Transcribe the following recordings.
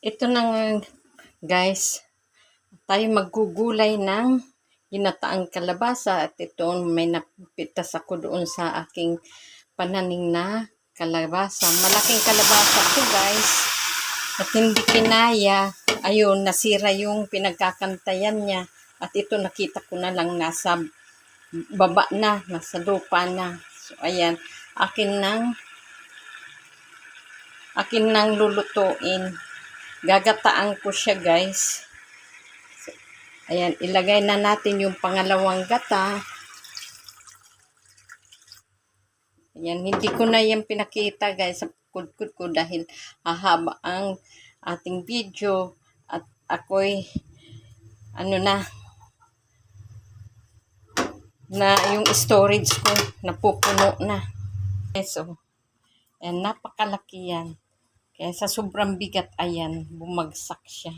Ito nang guys, tayo maggugulay ng ginataang kalabasa at ito may napitas ako doon sa aking pananing na kalabasa. Malaking kalabasa to guys. At hindi kinaya, ayun, nasira yung pinagkakantayan niya. At ito nakita ko na lang nasa baba na, nasa lupa na. So ayan, akin nang akin nang lulutuin. Gagataan ko siya guys. Ayan, ilagay na natin yung pangalawang gata. Ayan, hindi ko na yan pinakita guys sa kudkod ko dahil hahaba ang ating video at ako'y ano na na yung storage ko napupuno na. Okay, so, ayan, napakalaki yan. Kaya sa sobrang bigat, ayan, bumagsak siya.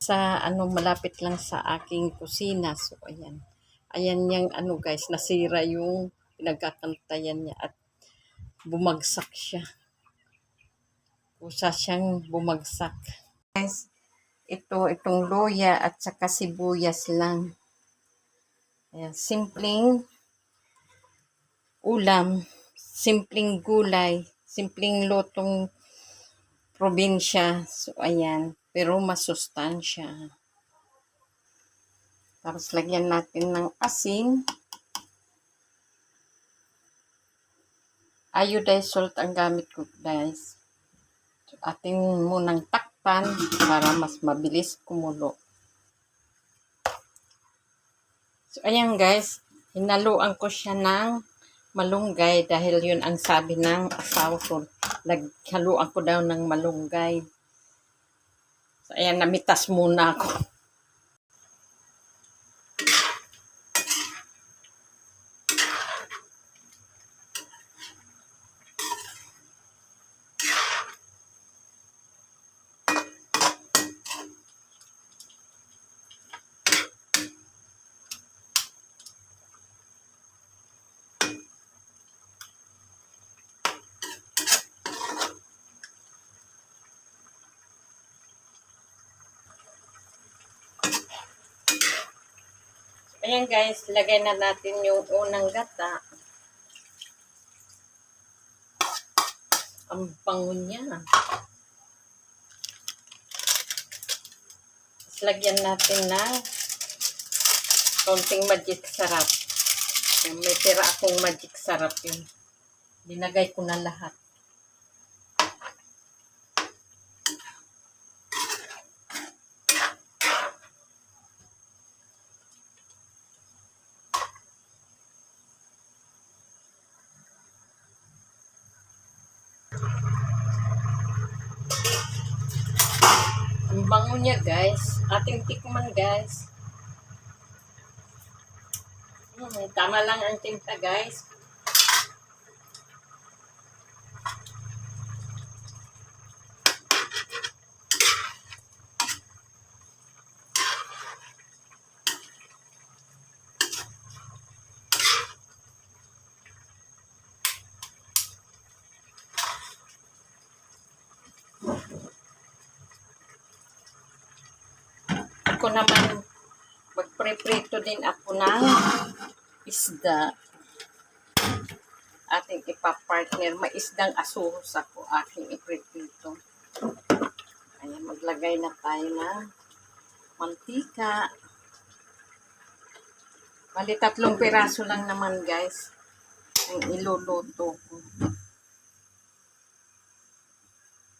Sa ano, malapit lang sa aking kusina. So, ayan. Ayan yung ano guys, nasira yung pinagkakantayan niya at bumagsak siya. Kusa siyang bumagsak. Guys, ito, itong loya at saka sibuyas lang. Ayan, simpleng ulam, simpleng gulay, simpleng lutong probinsya. So, ayan. Pero masustansya. Tapos, lagyan natin ng asin. Iodized salt ang gamit ko, guys. So, ating munang takpan para mas mabilis kumulo. So, ayan guys. Hinaluan ko siya ng malunggay dahil yun ang sabi ng asawa ko. Naghaluan ko daw ng malunggay. So, ayan, namitas muna ako. Ayan guys, lagay na natin yung unang gata. Ang bango niya. Lagyan natin ng konting magic sarap. May tira akong magic sarap yun. Dinagay ko na lahat. Bango niya guys. Ating tikman guys. Hmm, tama lang ang tinta guys. Ako naman, magpreprito din ako ng isda. Ating ipapartner. May isdang asuros ako. Aking ipreprito. Ayan, maglagay na tayo ng mantika. Bali, tatlong piraso lang naman, guys. Ang iluluto ko.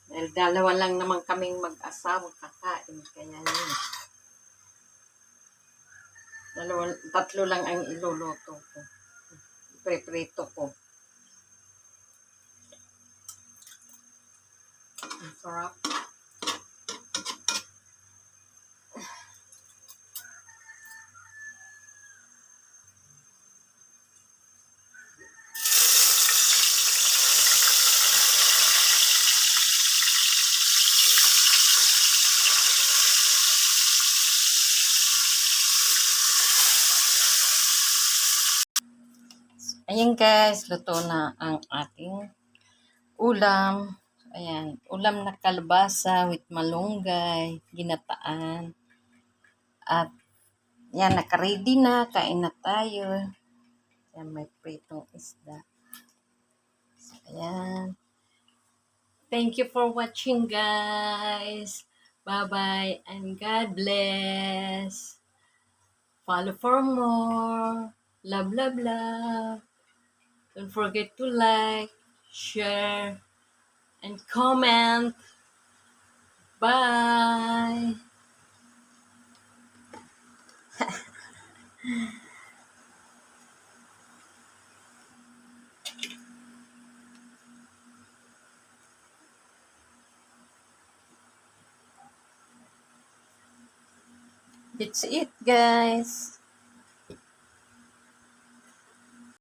Dahil dalawa lang naman kaming mag-asawa kakain. Kaya yun. Dalawa, tatlo lang ang iluluto ko. Preprito ko. Ang sarap. Ayan guys, luto na ang ating ulam. Ayan, ulam na kalabasa with malunggay, ginataan. At yan, nakaready na, kain na tayo. Yan, may pritong isda. So, ayan. Thank you for watching, guys. Bye-bye and God bless. Follow for more. Love, love, love. Don't forget to like, share, and comment. Bye. That's it, guys.